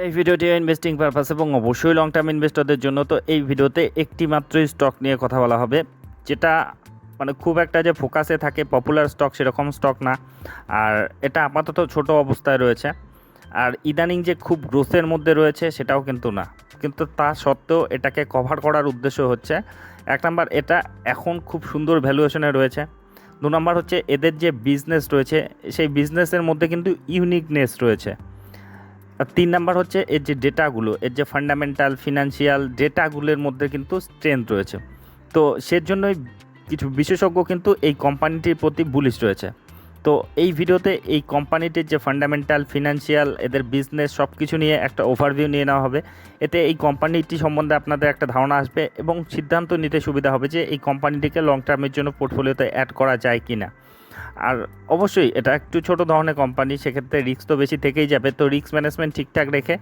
এই ভিডিওটি investing purpose এবং অবশ্যই লং টার্ম ইনভেস্টরদের জন্য তো এই ভিডিওতে একটি মাত্রই স্টক নিয়ে কথা বলা হবে, যেটা মানে খুব একটা যে ফোকাসে থাকে পপুলার স্টক সেরকম স্টক না, আর এটা আপাতত ছোট অবস্থায় রয়েছে, আর ইদানিং যে খুব গ্রোথের মধ্যে রয়েছে সেটাও কিন্তু না, কিন্তু তা সত্ত্বেও এটাকে কভার করার উদ্দেশ্য হচ্ছে, এক নাম্বার এটা এখন খুব সুন্দর ভ্যালুয়েশনে রয়েছে, দু নম্বর হচ্ছে এদের যে বিজনেস রয়েছে, সেই বিজনেসের মধ্যে কিন্তু ইউনিকনেস রয়েছে তিন নাম্বার হচ্ছে এর যে ডেটাগুলো, এর যে ফান্ডামেন্টাল ফিনান্সিয়াল ডেটাগুলোর মধ্যে কিন্তু স্ট্রেংথ রয়েছে। তো সেজন্যই কিছু বিশেষজ্ঞ কিন্তু এই কোম্পানিটির প্রতি বুলিশ রয়েছে। তো এই ভিডিওতে এই কোম্পানিটির যে ফান্ডামেন্টাল ফিনান্সিয়াল এদের বিজনেস সব কিছু নিয়ে একটা ওভারভিউ নিয়ে নেওয়া হবে। এতে এই কোম্পানিটি সম্বন্ধে আপনাদের একটা ধারণা আসবে এবং সিদ্ধান্ত নিতে সুবিধা হবে যে এই কোম্পানিটিকে লং টার্মের জন্য পোর্টফোলিওতে অ্যাড করা যায় কি না আর অবশ্যই এটা একটু ছোট ধরনের কোম্পানি সেক্ষেত্রে রিস্ক তো বেশি থেকেই যাবে। তো রিস্ক ম্যানেজমেন্ট ঠিকঠাক রেখে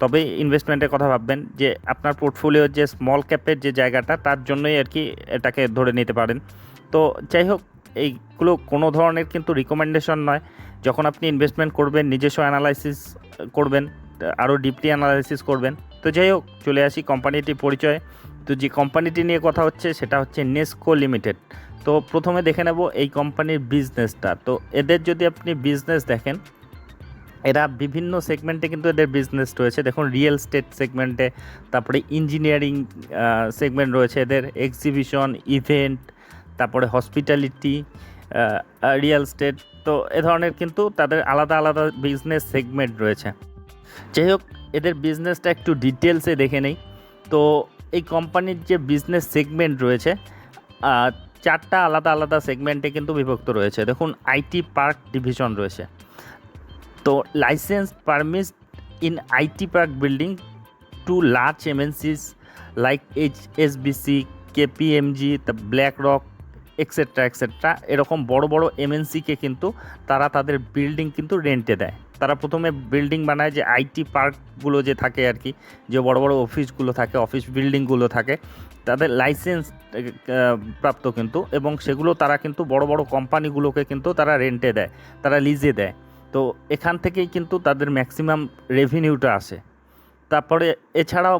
তবেই ইনভেস্টমেন্টের কথা ভাববেন যে আপনার পোর্টফোলিওর যে স্মল ক্যাপের যে জায়গাটা, তার জন্যই আর কি এটাকে ধরে নিতে পারেন। তো যাই হোক, এইগুলো কোনো ধরনের কিন্তু রিকমেন্ডেশন নয়। যখন আপনি ইনভেস্টমেন্ট করবেন, নিজস্ব অ্যানালাইসিস করবেন, আরও ডিপলি অ্যানালাইসিস করবেন। তো যাই হোক, চলে আসি কোম্পানিটির পরিচয়। তো যে কোম্পানিটি নিয়ে কথা হচ্ছে, সেটা হচ্ছে নেস্কো লিমিটেড তো প্রথমে দেখে নেব এই কোম্পানির বিজনেসটা তো এদের যদি আপনি বিজনেস দেখেন, এরা বিভিন্ন সেগমেন্টে কিন্তু এদের বিজনেস রয়েছে। দেখুন রিয়েল স্টেট সেগমেন্টে তারপরে ইঞ্জিনিয়ারিং সেগমেন্ট রয়েছে এদের এক্সিবিশন ইভেন্ট তারপরে হসপিটালিটি রিয়েল স্টেট তো এ ধরনের কিন্তু তাদের আলাদা আলাদা বিজনেস সেগমেন্ট রয়েছে। যাই হোক, এদের বিজনেসটা একটু ডিটেলসে দেখে নেই। তো এই কোম্পানির যে বিজনেস সেগমেন্ট রয়েছে চারটা আলাদা আলাদা সেগমেন্টে কিন্তু বিভক্ত রয়েছে। দেখুন আইটি পার্ক ডিভিশন রয়েছে। তো licence permits in IT park building to large MNCs like H SBC KPMG the BlackRock etcetera etcetera এরকম বড় বড় এমএনসিকে কিন্তু তারা তাদের বিল্ডিং কিন্তু রেন্টে দেয়। তারা প্রথমে বিল্ডিং বানায় যে আইটি পার্কগুলো যে থাকে আর কি, যে বড় বড় অফিসগুলো থাকে অফিস বিল্ডিংগুলো থাকে। তাদের লাইসেন্স প্রাপ্ত কিন্তু এবং সেগুলো তারা কিন্তু বড় বড় কোম্পানিগুলোকে কিন্তু তারা রেন্টে দেয়, তারা লিজে দেয়। তো এখান থেকেই কিন্তু তাদের ম্যাক্সিমাম রেভিনিউটা আসে। তারপরে এছাড়াও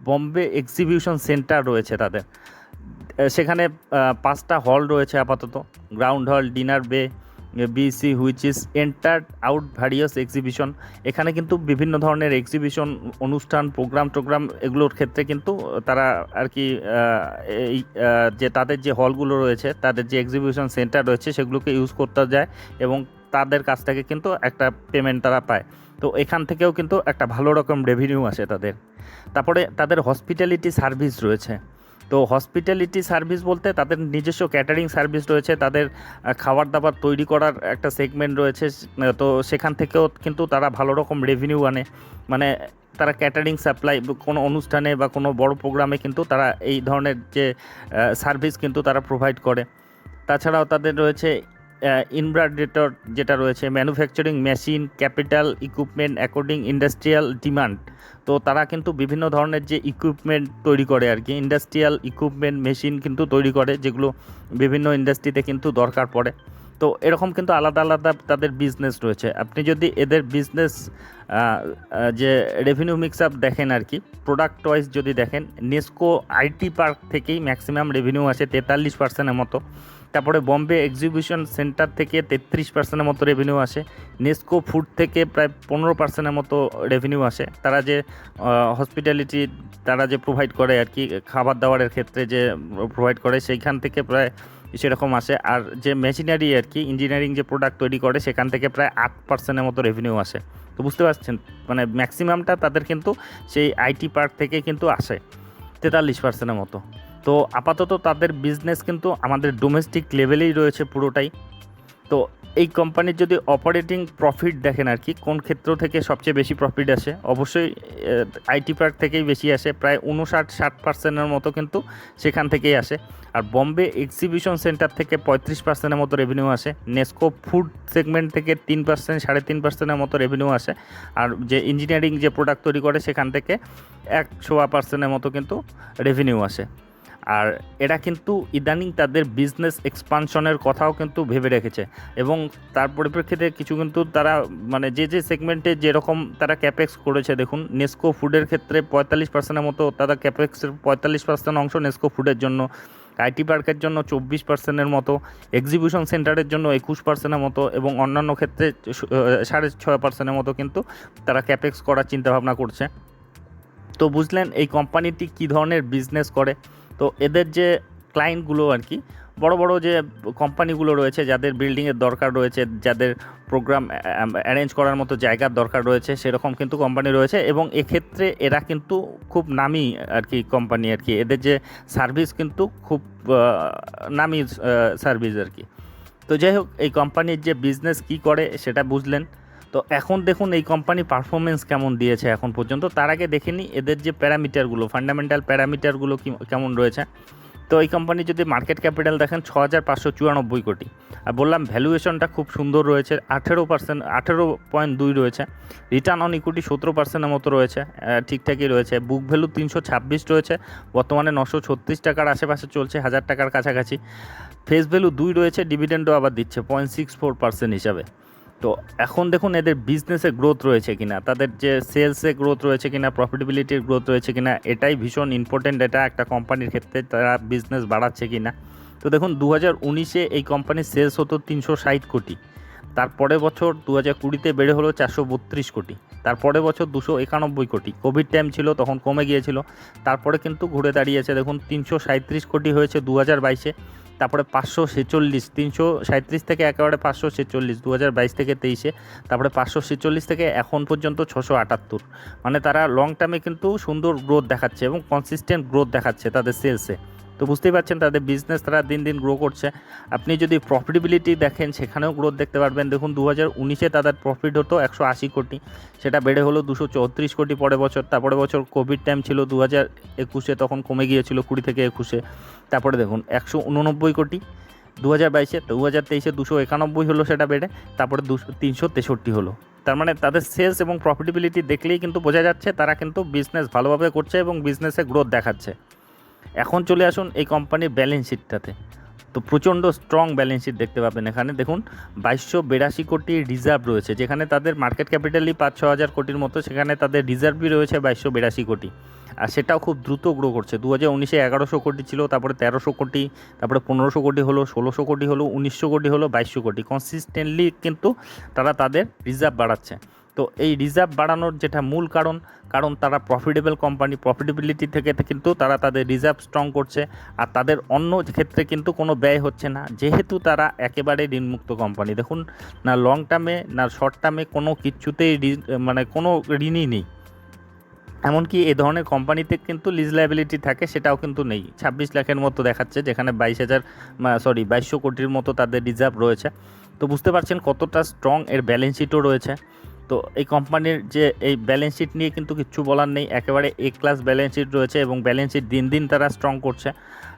বম্বে এক্সিবিউশন সেন্টার রয়েছে তাদের। সেখানে পাঁচটা হল রয়েছে আপাতত। গ্রাউন্ড হল ডিনার বে BC which is enter out various exhibition এখানে কিন্তু বিভিন্ন ধরনের এক্সিবিশন অনুষ্ঠান প্রোগ্রাম টোগ্রাম এগুলোর ক্ষেত্রে কিন্তু তারা আর কি এই যে তাদের যে হলগুলো রয়েছে, তাদের যে এক্সিবিশন সেন্টার রয়েছে, সেগুলোকে ইউজ করতে যায় এবং তাদের কাছ থেকে কিন্তু একটা পেমেন্ট তারা পায়। তো এখান থেকেও কিন্তু একটা ভালো রকম রেভিনিউ আসে তাদের। তারপরে তাদের হসপিটালিটি সার্ভিস রয়েছে। তো হসপিটালিটি সার্ভিস বলতে তাদের নিজস্ব ক্যাটারিং সার্ভিস রয়েছে, তাদের খাবার দাবার তৈরি করার একটা সেগমেন্ট রয়েছে তো সেখান থেকেও কিন্তু তারা ভালো রকম রেভিনিউ আনে। মানে তারা ক্যাটারিং সাপ্লাই কোনো অনুষ্ঠানে বা কোনো বড় প্রোগ্রামে কিন্তু তারা এই ধরনের যে সার্ভিস কিন্তু তারা প্রোভাইড করে। তাছাড়াও তাদের রয়েছে ইনব্রাডেটর যেটা রয়েছে manufacturing machine capital equipment according industrial demand তো তারা কিন্তু বিভিন্ন ধরনের যে ইকুইপমেন্ট তৈরি করে আর কি ইন্ডাস্ট্রিয়াল ইকুইপমেন্ট মেশিন কিন্তু তৈরি করে, যেগুলো বিভিন্ন ইন্ডাস্ট্রিতে কিন্তু দরকার পড়ে। তো এরকম কিন্তু আলাদা আলাদা তাদের বিজনেস রয়েছে। আপনি যদি এদের বিজনেস যে রেভিনিউ মিক্স আপ দেখেন আর কি প্রোডাক্ট ওয়াইজ যদি দেখেন নেস্কো আইটি পার্ক থেকেই ম্যাক্সিমাম রেভিনিউ আসে তেতাল্লিশ পার্সেন্টের মতো। তারপরে বম্বে এক্সিবিশন সেন্টার থেকে তেত্রিশ পার্সেন্টের মতো রেভিনিউ আসে। নেস্কো ফুড থেকে প্রায় পনেরো পার্সেন্টের মতো রেভিনিউ আসে। তারা যে হসপিটালিটি তারা যে প্রোভাইড করে আর কি, খাবার দাবারের ক্ষেত্রে যে প্রোভাইড করে, সেইখান থেকে প্রায় সেরকম আসে। আর যে মেশিনারি আর কি ইঞ্জিনিয়ারিং যে প্রোডাক্ট তৈরি করে, সেখান থেকে প্রায় আট পার্সেন্টের মতো রেভিনিউ আসে। তো বুঝতে পারছেন? মানে ম্যাক্সিমামটা তাদের কিন্তু সেই আইটি পার্ক থেকে কিন্তু আসে, তেতাল্লিশ পার্সেন্টের মতো। তো আপাতত তাদের বিজনেস কিন্তু আমাদের ডোমেস্টিক লেভেলেই রয়েছে পুরোটাই। তো এই কোম্পানির যদি অপারেটিং প্রফিট দেখেন আর কি, কোন ক্ষেত্র থেকে সবচেয়ে বেশি প্রফিট আসে? অবশ্যই আইটি পার্ক থেকেই বেশি আসে, প্রায় উনষাট ষাট পার্সেন্টের মতো কিন্তু সেখান থেকেই আসে। আর বম্বে এক্সিবিশন সেন্টার থেকে পঁয়ত্রিশ পার্সেন্টের মতো রেভিনিউ আসে। নেস্কো ফুড সেগমেন্ট থেকে তিন পার্সেন্ট সাড়ে তিন পার্সেন্টের মতো রেভিনিউ আসে। আর যে ইঞ্জিনিয়ারিং যে প্রোডাক্ট তৈরি করে, সেখান থেকে একশো পার্সেন্টের মতো কিন্তু রেভিনিউ আসে। আর এরা কিন্তু ইদানিং তাদের বিজনেস এক্সপানশনের কথাও কিন্তু ভেবে রেখেছে। এবং তার পরিপ্রেক্ষিতে কিছু কিন্তু তারা মানে যে যে সেগমেন্টে যেরকম তারা ক্যাপেক্স করেছে, দেখুন নেস্কো ফুডের ক্ষেত্রে পঁয়তাল্লিশ পার্সেন্টের মতো তারা ক্যাপেক্সের পঁয়তাল্লিশ পার্সেন্ট অংশ নেস্কো ফুডের জন্য আইটি পার্কের জন্য চব্বিশ পার্সেন্টের মতো এক্সিবিশন সেন্টারের জন্য একুশ পার্সেন্টের মতো এবং অন্যান্য ক্ষেত্রে সাড়ে ছয় পার্সেন্টের মতো কিন্তু তারা ক্যাপেক্স করার চিন্তাভাবনা করছে। তো বুঝলেন এই কোম্পানিটি কী ধরনের বিজনেস করে? তো এদের যে ক্লায়েন্টগুলো আর কি বড় বড় যে কোম্পানিগুলো রয়েছে, যাদের বিল্ডিংয়ের দরকার রয়েছে, যাদের প্রোগ্রাম অ্যারেঞ্জ করার মতো জায়গার দরকার রয়েছে, সেরকম কিন্তু কোম্পানি রয়েছে এবং এক্ষেত্রে এরা কিন্তু খুব নামি আর কি কোম্পানি আর কি এদের যে সার্ভিস কিন্তু খুব নামি সার্ভিস আর কি তো যাই হোক, এই কোম্পানির যে বিজনেস কি করে সেটা বুঝলেন। তো এখন দেখুন এই কোম্পানি পারফরমেন্স কেমন দিয়েছে এখন পর্যন্ত। তার আগে দেখে নিই এদের যে প্যারামিটারগুলো ফান্ডামেন্টাল প্যারামিটারগুলো কেমন রয়েছে? তো এই কোম্পানি যদি মার্কেট ক্যাপিটাল দেখেন ছ হাজার পাঁচশো চুরানব্বই কোটি। আর বললাম ভ্যালুয়েশনটা খুব সুন্দর রয়েছে, আঠেরো পার্সেন্ট আঠেরো পয়েন্ট দুই রয়েছে। রিটার্ন অন ইকুইটি সতেরো পার্সেন্টের মতো রয়েছে ঠিকঠাকই রয়েছে। বুক ভ্যালু তিনশো ছাব্বিশ রয়েছে, বর্তমানে নশো ছত্রিশ টাকার আশেপাশে চলছে, হাজার টাকার কাছাকাছি। ফেস ভ্যালু দুই রয়েছে ডিভিডেন্ডও আবার দিচ্ছে পয়েন্ট সিক্স ফোর পার্সেন্ট হিসাবে। তো এখন দেখুন এদের বিজনেসে গ্রোথ রয়েছে কিনা, তাদের যে সেলসে গ্রোথ রয়েছে কিনা প্রফিটেবিলিটির গ্রোথ রয়েছে কিনা, এটাই ভীষণ ইম্পর্টেন্ট এটা একটা কোম্পানির ক্ষেত্রে তারা বিজনেস বাড়াচ্ছে কিনা। তো দেখুন দু হাজার উনিশে এই কোম্পানির সেলস হতো তিনশো ষাট কোটি তারপরের বছর দু হাজার কুড়িতে বেড়ে হলো চারশো বত্রিশ কোটি তারপরের বছর দুশো একানব্বই কোটি। কোভিড টাইম ছিল, তখন কমে গিয়েছিল, তারপরে কিন্তু ঘুরে দাঁড়িয়েছে, দেখুন তিনশো সাঁত্রিশ কোটি হয়েছে দু হাজার বাইশে। তারপরে পাঁচশো ছেচল্লিশ, তিনশো সাঁত্রিশ থেকে একেবারে পাঁচশো ছেচল্লিশ দু হাজার বাইশ থেকে তেইশে, তারপরে পাঁচশো ছেচল্লিশ থেকে এখন পর্যন্ত ছশো আটাত্তর। মানে তারা লং টার্মে কিন্তু সুন্দর গ্রোথ দেখাচ্ছে এবং কনসিস্টেন্ট গ্রোথ দেখাচ্ছে তাদের সেলসে তো বুঝতেই পারছেন তাদের বিজনেস তারা দিন দিন গ্রো করছে। আপনি যদি প্রফিটেবিলিটি দেখেন, সেখানেও গ্রোথ দেখতে পারবেন। দেখুন দু হাজার উনিশে তাদের প্রফিট হতো একশো আশি কোটি। সেটা বেড়ে হলো দুশো চৌত্রিশ কোটি পরের বছর। তারপরে বছর কোভিড টাইম ছিল দু হাজার একুশে, তখন কমে গিয়েছিল কুড়ি থেকে একুশে। তারপরে দেখুন, একশো উননব্বই কোটি। দু হাজার বাইশে দু হাজার তেইশে দুশো একানব্বই হলো সেটা বেড়ে। তারপরে দুশো, তিনশো তেষট্টি হলো। তার মানে তাদের সেলস এবং প্রফিটেবিলিটি দেখলেই কিন্তু বোঝা যাচ্ছে, তারা কিন্তু বিজনেস ভালোভাবে করছে এবং বিজনেসে গ্রোথ দেখাচ্ছে। এখন চলে আসুন এই কোম্পানির ব্যালেন্স শিটটাতে তো প্রচণ্ড স্ট্রং ব্যালেন্স শিট দেখতে পাবেন এখানে। দেখুন, বাইশশো বিরাশি কোটি রিজার্ভ রয়েছে, যেখানে তাদের মার্কেট ক্যাপিটালই পাঁচ ছ হাজার কোটির মতো সেখানে তাদের রিজার্ভই রয়েছে বাইশশো বিরাশি কোটি। আর সেটাও খুব দ্রুত গ্রো করছে। দু হাজার উনিশে এগারোশো কোটি ছিল, তারপরে তেরোশো কোটি, তারপরে পনেরোশো কোটি হলো, ষোলোশো কোটি হলো, উনিশশো কোটি হলো, বাইশশো কোটি। কনসিস্টেন্টলি কিন্তু তারা তাদের রিজার্ভ বাড়াচ্ছে। তো এই রিজার্ভ বাড়ানোর যেটা মূল কারণ কারণ তারা প্রফিটেবল কোম্পানি প্রফিটেবিলিটি থেকে কিন্তু তারা তাদের রিজার্ভ স্ট্রং করছে, আর তাদের অন্য ক্ষেত্রে কিন্তু কোনো ব্যয় হচ্ছে না। যেহেতু তারা একেবারে ঋণমুক্ত কোম্পানি দেখুন, না লং টার্মে না শর্ট টার্মে কোনো কিচ্ছুতেই ঋণ- মানে কোনো ঋণই নেই। এমনকি এই ধরনের কোম্পানিতে কিন্তু লিজ লাইবিলিটি থাকে, সেটাও কিন্তু নেই। ছাব্বিশ লাখের মতো দেখাচ্ছে, যেখানে বাইশ হাজার সরি বাইশশো কোটির মতো তাদের রিজার্ভ রয়েছে। তো বুঝতে পারছেন কতটা স্ট্রং এর ব্যালেন্স শিটও রয়েছে। তো এই কোম্পানির যে এই ব্যালেন্স শিট নিয়ে কিন্তু কিচ্ছু বলার নেই। একেবারে এ ক্লাস ব্যালেন্স শিট রয়েছে এবং ব্যালেন্স শিট দিন দিন তারা স্ট্রং করছে।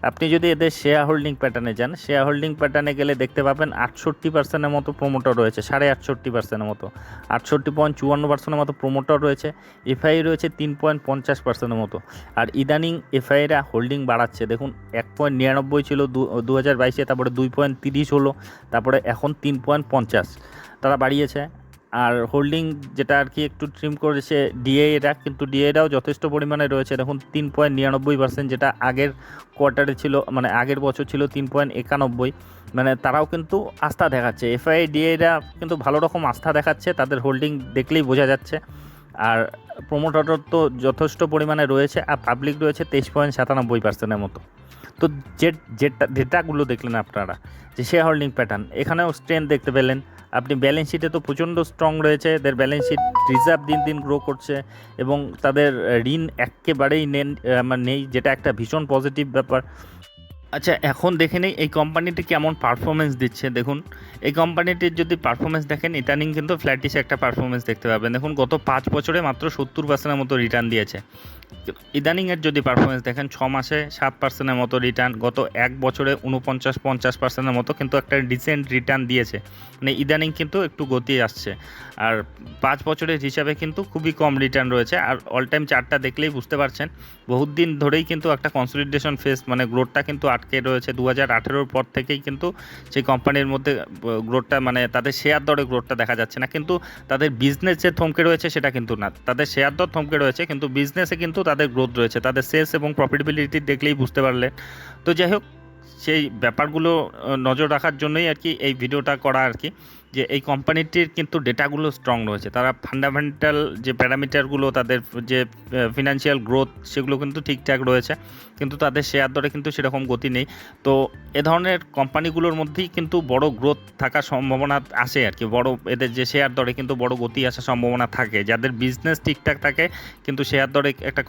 আপনি যদি এদের শেয়ার হোল্ডিং প্যাটার্নে যান শেয়ার হোল্ডিং প্যাটার্নে গেলে দেখতে পাবেন আটষট্টি পার্সেন্টের মতো প্রোমোটার রয়েছে, সাড়ে আটষট্টি পার্সেন্টের মতো। আটষট্টি পয়েন্ট চুয়ান্ন পার্সেন্টের মতো প্রোমোটার রয়েছে এফআই রয়েছে তিন পয়েন্ট পঞ্চাশ পার্সেন্টের মতো। আর ইদানিং এফআইরা হোল্ডিং বাড়াচ্ছে। দেখুন, এক পয়েন্ট নিরানব্বই ছিল দু হাজার বাইশে, তারপরে দুই পয়েন্ট তিরিশ হলো, তারপরে এখন তিন পয়েন্ট পঞ্চাশ। তারা বাড়িয়েছে। আর হোল্ডিং যেটা আর কি একটু ট্রিম করেছে ডিএরা কিন্তু ডিএরাও যথেষ্ট পরিমাণে রয়েছে। দেখুন, তিন পয়েন্ট নিরানব্বই পার্সেন্ট যেটা আগের কোয়ার্টারে ছিল মানে আগের বছর ছিল তিন পয়েন্ট একানব্বই। মানে তারাও কিন্তু আস্থা দেখাচ্ছে। এফআই ডিএরা কিন্তু ভালো রকম আস্থা দেখাচ্ছে, তাদের হোল্ডিং দেখলেই বোঝা যাচ্ছে। আর প্রোমোটার তো যথেষ্ট পরিমাণে রয়েছে, আর পাবলিক রয়েছে তেইশ পয়েন্ট সাতানব্বই পার্সেন্টের মতো। তো যে যেটা ডেটাগুলো দেখলেন আপনারা, যে শেয়ার হোল্ডিং প্যাটার্ন এখানেও স্ট্রেন্থ দেখতে পেলেন। আপনি ব্যালেন্স শিটে তো প্রচণ্ড স্ট্রং রয়েছে, এদের ব্যালেন্স শিট রিজার্ভ দিন দিন গ্রো করছে এবং তাদের ঋণ একেবারেই নেন মানে নেই, যেটা একটা ভীষণ পজিটিভ ব্যাপার। আচ্ছা এখন দেখে নেই, এই কোম্পানিটি কেমন পারফরমেন্স দিচ্ছে? দেখুন, এই কোম্পানিটির যদি পারফরমেন্স দেখেন ইদানিং কিন্তু ফ্ল্যাটিশ একটা পারফরমেন্স দেখতে পাবেন। দেখুন, গত পাঁচ বছরে মাত্র সত্তর পার্সেন্টের মতো রিটার্ন দিয়েছে। ইদানিংয়ের যদি পারফরমেন্স দেখেন, ছ মাসে সাত পার্সেন্টের মতো রিটার্ন গত এক বছরে উনপঞ্চাশ পঞ্চাশ পার্সেন্টের মতো কিন্তু একটা ডিসেন্ট রিটার্ন দিয়েছে। মানে ইদানিং কিন্তু একটু গতি আসছে। আর পাঁচ বছরের হিসাবে কিন্তু খুবই কম রিটার্ন রয়েছে। আর অল টাইম চার্টটা দেখলেই বুঝতে পারছেন, বহুত দিন ধরেই কিন্তু একটা কনসলিডেশন ফেস মানে গ্রোথটা কিন্তু আটকে রয়েছে। দু হাজার আঠেরোর পর থেকেই কিন্তু সেই কোম্পানির মধ্যে গ্রোথটা মানে তাদের শেয়ার দরে গ্রোথটা দেখা যাচ্ছে না। কিন্তু তাদের বিজনেস যে থমকে রয়েছে সেটা কিন্তু না। তাদের শেয়ার দর থমকে রয়েছে, কিন্তু বিজনেসে কিন্তু তাদের গ্রোথ রয়েছে। তাদের সেলস এবং প্রফিটেবিলিটি দেখলেই বুঝতে পারলেন তো যাই হোক, সেই ব্যাপারগুলো নজর রাখার জন্যই আর কি এই ভিডিওটা করা আর কি। যে এই কোম্পানিটির কিন্তু ডেটাগুলো স্ট্রং রয়েছে। তারা ফান্ডামেন্টাল যে প্যারামিটারগুলো তাদের যে ফিনান্সিয়াল গ্রোথ সেগুলো কিন্তু ঠিকঠাক রয়েছে। কিন্তু তাদের শেয়ার দরে কিন্তু সেরকম গতি নেই। তো এ ধরনের কোম্পানিগুলোর মধ্যেই কিন্তু বড় গ্রোথ থাকার সম্ভাবনা আসে আর কি বড় এদের যে শেয়ার দরে কিন্তু বড় গতি আসার সম্ভাবনা থাকে। যাদের বিজনেস ঠিকঠাক থাকে, কিন্তু শেয়ার দরে একটা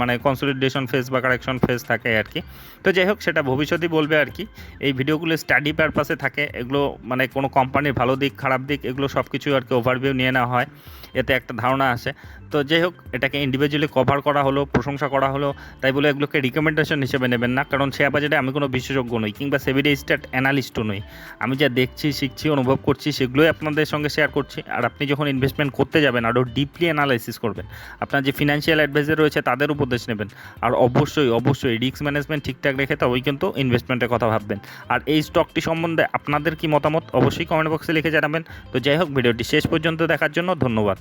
মানে কনসলিডেশন ফেজ বা কারেকশন ফেজ থাকে আর কি তো যাই হোক, সেটা ভবিষ্যতেই বলবে আর কি এই ভিডিওগুলো স্টাডি পারপাসে থাকে। এগুলো মানে কোনো কোম্পানির ভালো দিক, খারাপ দিক, এগুলো সব কিছু আর কি ওভারভিউ নিয়ে নেওয়া হয়। এতে একটা ধারণা আসে। তো যাই হোক, এটাকে ইন্ডিভিজুয়ালি কভার করা হলো, প্রশংসা করা হলো, তাই বলে এগুলোকে রিকমেন্ডেশন হিসেবে নেবেন না, কারণ শেয়ার বাজারে আমি কোনো বিশেষজ্ঞ নই, কিংবা সেভিডে স্টার্ট অ্যানালিস্টও নই। আমি যা দেখছি, শিখছি, অনুভব করছি, সেগুলোই আপনাদের সঙ্গে শেয়ার করছি। আর আপনি যখন ইনভেস্টমেন্ট করতে যাবেন, আরও ডিপলি অ্যানালাইসিস করবেন, আপনার যে ফিনান্সিয়াল অ্যাডভাইজার রয়েছে, তাদের উপদেশ নেবেন। আর অবশ্যই অবশ্যই রিস্ক ম্যানেজমেন্ট ঠিকঠাক রেখে তবেই কিন্তু ইনভেস্টমেন্টের কথা ভাববেন। আর এই স্টকটি সম্বন্ধে আপনাদের কি মতামত, অবশ্যই কমেন্ট বক্সে লিখে জানাবেন। তো যাই হোক ভিডিওটি শেষ পর্যন্ত দেখার জন্য ধন্যবাদ।